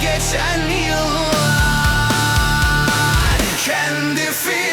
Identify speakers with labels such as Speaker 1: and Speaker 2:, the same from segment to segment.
Speaker 1: geçen yıllar. Kendi fiil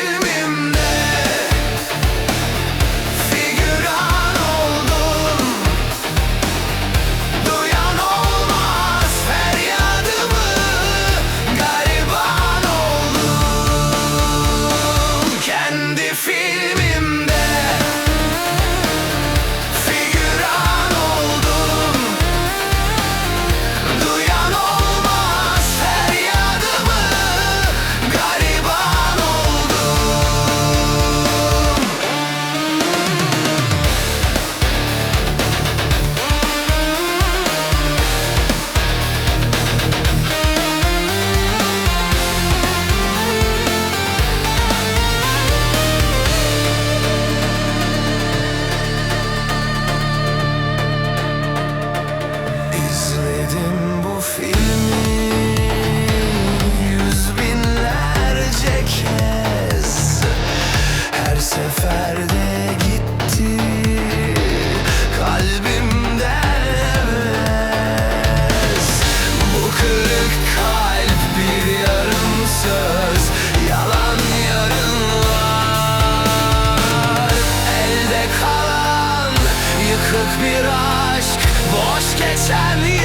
Speaker 1: bir aşk. Boş geçen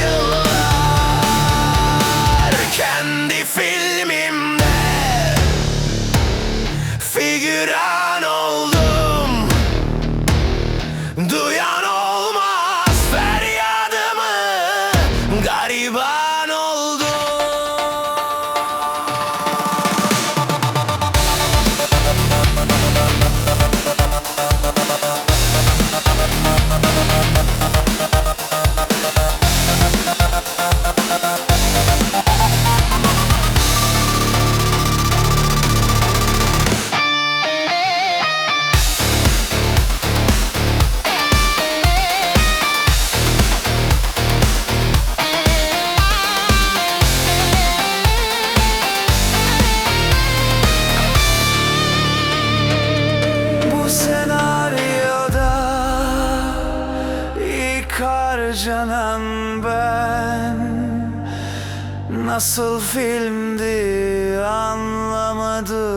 Speaker 1: harcanan ben Nasıl filmdi anlamadım